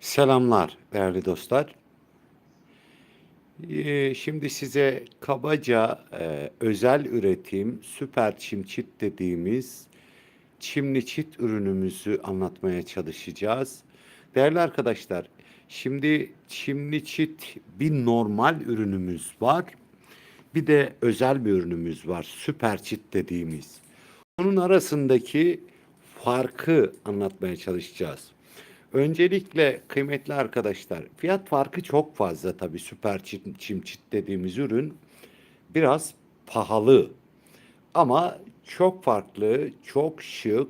Selamlar değerli dostlar. Ee, Şimdi size kabaca e, özel üretim süper çim çit dediğimiz çimli çit ürünümüzü anlatmaya çalışacağız. Değerli arkadaşlar, şimdi çimli çit bir normal ürünümüz var. Bir de özel bir ürünümüz var. Süper çit dediğimiz. Onun arasındaki farkı anlatmaya çalışacağız. Öncelikle kıymetli arkadaşlar, fiyat farkı çok fazla tabii süper çim, çim çit dediğimiz ürün biraz pahalı. Ama çok farklı, çok şık.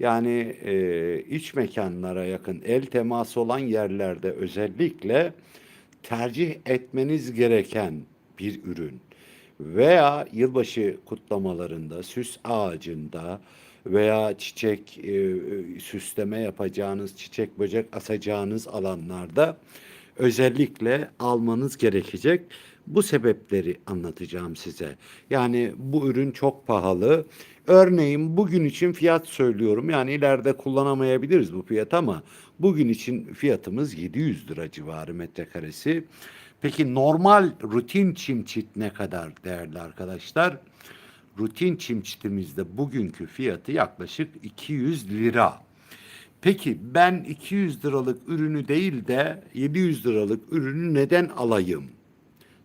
Yani e, iç mekanlara yakın, el teması olan yerlerde özellikle tercih etmeniz gereken bir ürün. Veya yılbaşı kutlamalarında, süs ağacında veya çiçek e, e, süsleme yapacağınız, çiçek böcek asacağınız alanlarda özellikle almanız gerekecek. Bu sebepleri anlatacağım size. Yani bu ürün çok pahalı. Örneğin bugün için fiyat söylüyorum. Yani ileride kullanamayabiliriz bu fiyat ama bugün için fiyatımız 700 lira civarı metrekaresi. Peki normal rutin çim çit ne kadar değerli arkadaşlar? Rutin çim çitimizde bugünkü fiyatı yaklaşık 200 lira. Peki ben 200 liralık ürünü değil de 700 liralık ürünü neden alayım?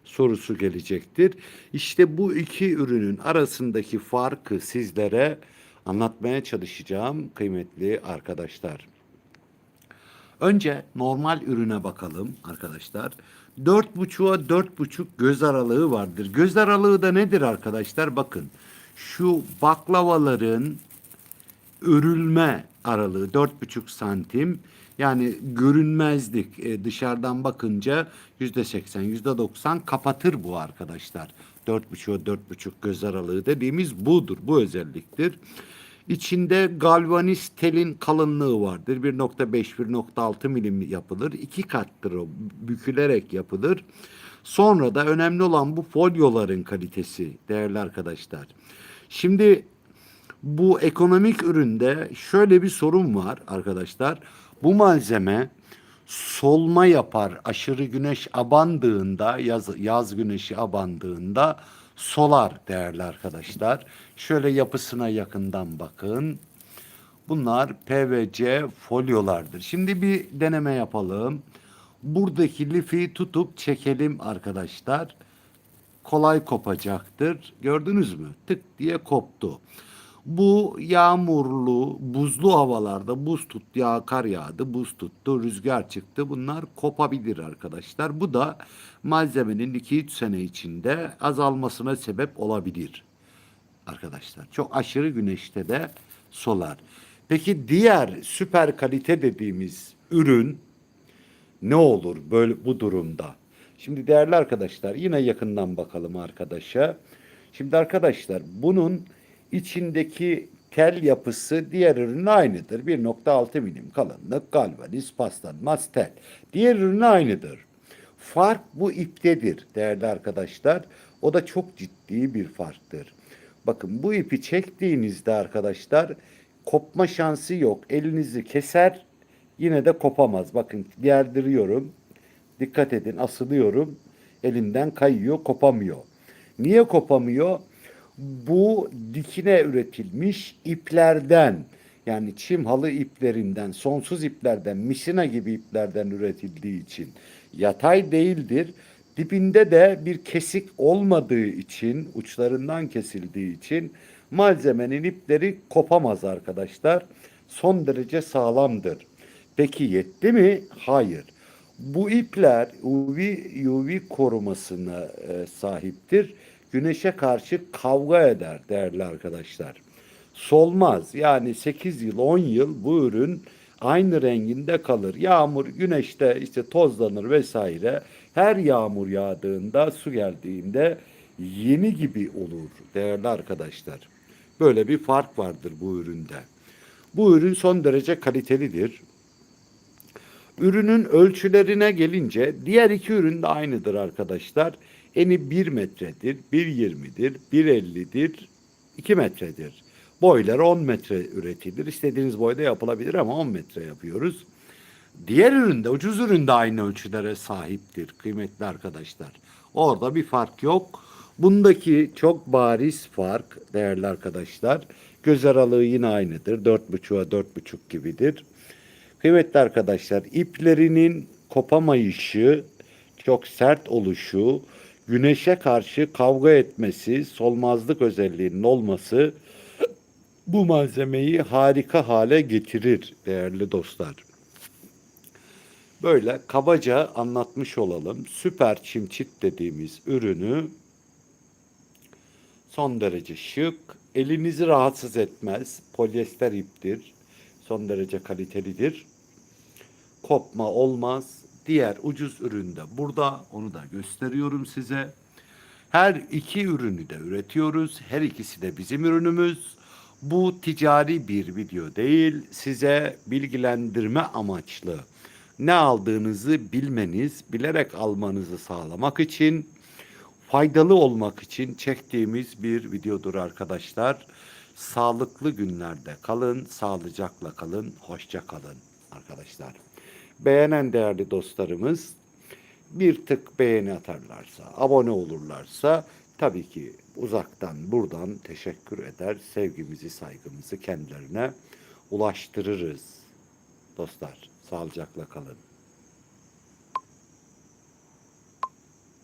sorusu gelecektir. İşte bu iki ürünün arasındaki farkı sizlere anlatmaya çalışacağım kıymetli arkadaşlar. Önce normal ürüne bakalım arkadaşlar. Dört buçuğa dört buçuk göz aralığı vardır. Göz aralığı da nedir arkadaşlar? Bakın şu baklavaların örülme aralığı dört buçuk santim. Yani görünmezlik e, dışarıdan bakınca yüzde seksen, yüzde doksan kapatır bu arkadaşlar. Dört buçuğa dört buçuk göz aralığı dediğimiz budur, bu özelliktir. İçinde galvaniz telin kalınlığı vardır. 1.5-1.6 milim yapılır. İki kattır o. Bükülerek yapılır. Sonra da önemli olan bu folyoların kalitesi değerli arkadaşlar. Şimdi bu ekonomik üründe şöyle bir sorun var arkadaşlar. Bu malzeme solma yapar. Aşırı güneş abandığında, yaz, yaz güneşi abandığında solar değerli arkadaşlar. Şöyle yapısına yakından bakın. Bunlar PVC folyolardır. Şimdi bir deneme yapalım. Buradaki lifi tutup çekelim arkadaşlar. Kolay kopacaktır. Gördünüz mü? Tık diye koptu. Bu yağmurlu, buzlu havalarda buz tut, yağ, kar yağdı, buz tuttu, rüzgar çıktı. Bunlar kopabilir arkadaşlar. Bu da malzemenin 2-3 sene içinde azalmasına sebep olabilir arkadaşlar. Çok aşırı güneşte de solar. Peki diğer süper kalite dediğimiz ürün ne olur böyle bu durumda? Şimdi değerli arkadaşlar yine yakından bakalım arkadaşa. Şimdi arkadaşlar bunun içindeki tel yapısı diğer ürünle aynıdır. 1.6 milim kalınlık galvaniz paslanmaz tel. Diğer ürünle aynıdır. Fark bu iptedir değerli arkadaşlar. O da çok ciddi bir farktır. Bakın bu ipi çektiğinizde arkadaşlar kopma şansı yok. Elinizi keser yine de kopamaz. Bakın gerdiriyorum. Dikkat edin asılıyorum. Elimden kayıyor kopamıyor. Niye kopamıyor? Bu dikine üretilmiş iplerden yani çim halı iplerinden, sonsuz iplerden, misina gibi iplerden üretildiği için yatay değildir. Dibinde de bir kesik olmadığı için, uçlarından kesildiği için malzemenin ipleri kopamaz arkadaşlar. Son derece sağlamdır. Peki yetti mi? Hayır. Bu ipler UV, UV korumasına e, sahiptir. Güneşe karşı kavga eder değerli arkadaşlar. Solmaz. Yani 8 yıl 10 yıl bu ürün aynı renginde kalır. Yağmur, güneşte işte tozlanır vesaire. Her yağmur yağdığında, su geldiğinde yeni gibi olur değerli arkadaşlar. Böyle bir fark vardır bu üründe. Bu ürün son derece kalitelidir. Ürünün ölçülerine gelince diğer iki ürün de aynıdır arkadaşlar. Eni 1 metredir, 1.20'dir, 1.50'dir, 2 metredir. Boyları 10 metre üretilir. İstediğiniz boyda yapılabilir ama 10 metre yapıyoruz. Diğer üründe, ucuz üründe aynı ölçülere sahiptir kıymetli arkadaşlar. Orada bir fark yok. Bundaki çok bariz fark değerli arkadaşlar. Göz aralığı yine aynıdır. 4.5'a 4.5 gibidir. Kıymetli arkadaşlar iplerinin kopamayışı, çok sert oluşu, güneşe karşı kavga etmesi, solmazlık özelliğinin olması bu malzemeyi harika hale getirir değerli dostlar. Böyle kabaca anlatmış olalım. Süper çimçit dediğimiz ürünü son derece şık, elinizi rahatsız etmez. Polyester iptir. Son derece kalitelidir. Kopma olmaz. Diğer ucuz üründe burada onu da gösteriyorum size. Her iki ürünü de üretiyoruz. Her ikisi de bizim ürünümüz. Bu ticari bir video değil. Size bilgilendirme amaçlı ne aldığınızı bilmeniz, bilerek almanızı sağlamak için faydalı olmak için çektiğimiz bir videodur arkadaşlar. Sağlıklı günlerde kalın, sağlıcakla kalın, hoşça kalın arkadaşlar. Beğenen değerli dostlarımız bir tık beğeni atarlarsa, abone olurlarsa tabii ki uzaktan buradan teşekkür eder, sevgimizi, saygımızı kendilerine ulaştırırız. Dostlar, sağlıcakla kalın.